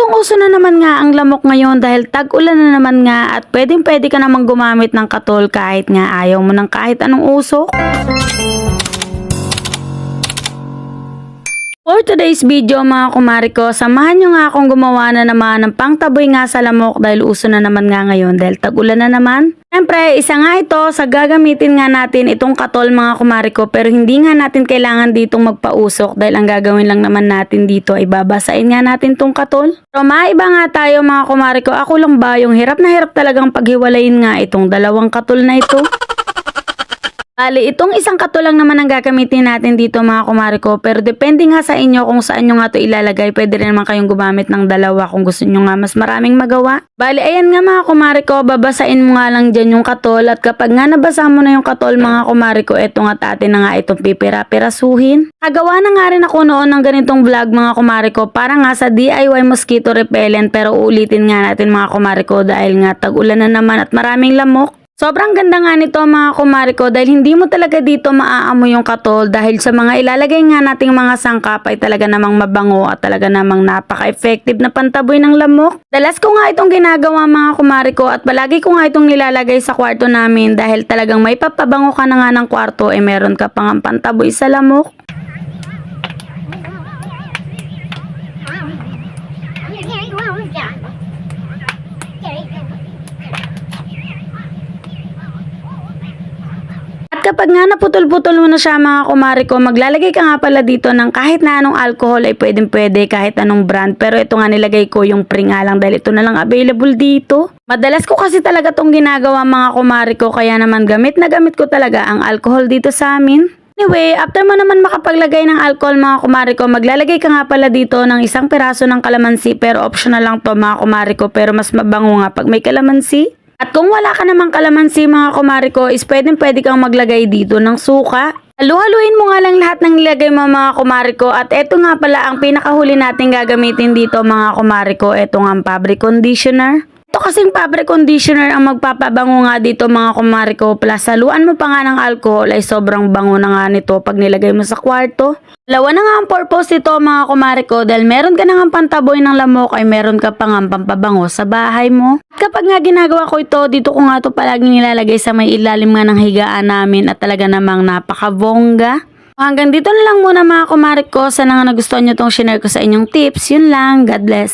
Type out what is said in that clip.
Usong-uso na naman nga ang lamok ngayon dahil tag-ulan na naman nga at pwedeng pwede ka namang gumamit ng katol kahit nga ayaw mo ng kahit anong usok. For today's video mga kumari ko, samahan nyo nga akong gumawa na naman ng pangtaboy nga sa lamok dahil uso na naman nga ngayon dahil tag-ulan na naman. Siyempre, isa nga ito sa gagamitin nga natin itong katol mga kumari ko pero hindi nga natin kailangan ditong magpausok dahil ang gagawin lang naman natin dito ay babasain nga natin tong katol. Pero maiba nga tayo mga kumari ko, ako lang ba yung hirap na hirap talagang paghiwalayin nga itong dalawang katol na ito? Bali, itong isang kato lang naman ang gagamitin natin dito mga kumari ko. Pero depende nga sa inyo kung saan nyo nga to ilalagay. Pwede rin naman kayong gumamit ng dalawa kung gusto nyo nga mas maraming magawa. Bali, ayan nga mga kumari ko, babasain mo nga lang dyan yung katol. At kapag nga nabasa mo na yung katol mga kumari ko, eto nga atin na nga itong pipira-pirasuhin. Kagawa na nga rin ako noon ng ganitong vlog mga kumari ko para nga sa DIY mosquito repellent pero uulitin nga natin mga kumari ko dahil nga tag-ulan na naman at maraming lamok. Sobrang ganda nga nito mga kumari ko dahil hindi mo talaga dito maaamoy yung katol dahil sa mga ilalagay nga nating mga sangkap ay talaga namang mabango at talaga namang napaka-effective na pantaboy ng lamok. Dalas ko nga itong ginagawa mga kumari ko at palagi ko nga itong nilalagay sa kwarto namin dahil talagang may papabango ka na nga ng kwarto eh meron ka pang pantaboy sa lamok. Kapag nga naputol-putol mo na siya mga kumari ko, maglalagay ka nga pala dito ng kahit na anong alcohol ay pwedeng pwede kahit anong brand. Pero ito nga nilagay ko yung pre nga lang dahil ito na lang available dito. Madalas ko kasi talaga tong ginagawa mga kumari ko kaya naman gamit na gamit ko talaga ang alcohol dito sa amin. Anyway, after mo naman makapaglagay ng alcohol mga kumari ko, maglalagay ka nga pala dito ng isang piraso ng kalamansi pero optional lang to mga kumari ko pero mas mabango nga pag may kalamansi. At kung wala ka namang kalamansi mga kumari ko, is pwedeng pwede kang maglagay dito ng suka. Halu-haluin mo nga lang lahat ng nilagay mo mga kumari ko at eto nga pala ang pinakahuli natin gagamitin dito mga kumari ko, eto nga ang fabric conditioner. Kasing fabric conditioner ang magpapabango nga dito mga kumari ko plus haluan mo pa nga ng alcohol ay sobrang bango na nga nito pag nilagay mo sa kwarto. Dalawa na nga ang purpose nito mga kumari ko dahil meron ka na nga pantaboy ng lamok ay meron ka pa nga pampabango sa bahay mo. Kapag nga ginagawa ko ito, dito ko nga ito palagi nilalagay sa may ilalim nga ng higaan namin at talaga namang napakabongga. Hanggang dito na lang muna mga kumari ko. Sana nga nagustuhan nyo tong share ko sa inyong tips. Yun lang. God bless.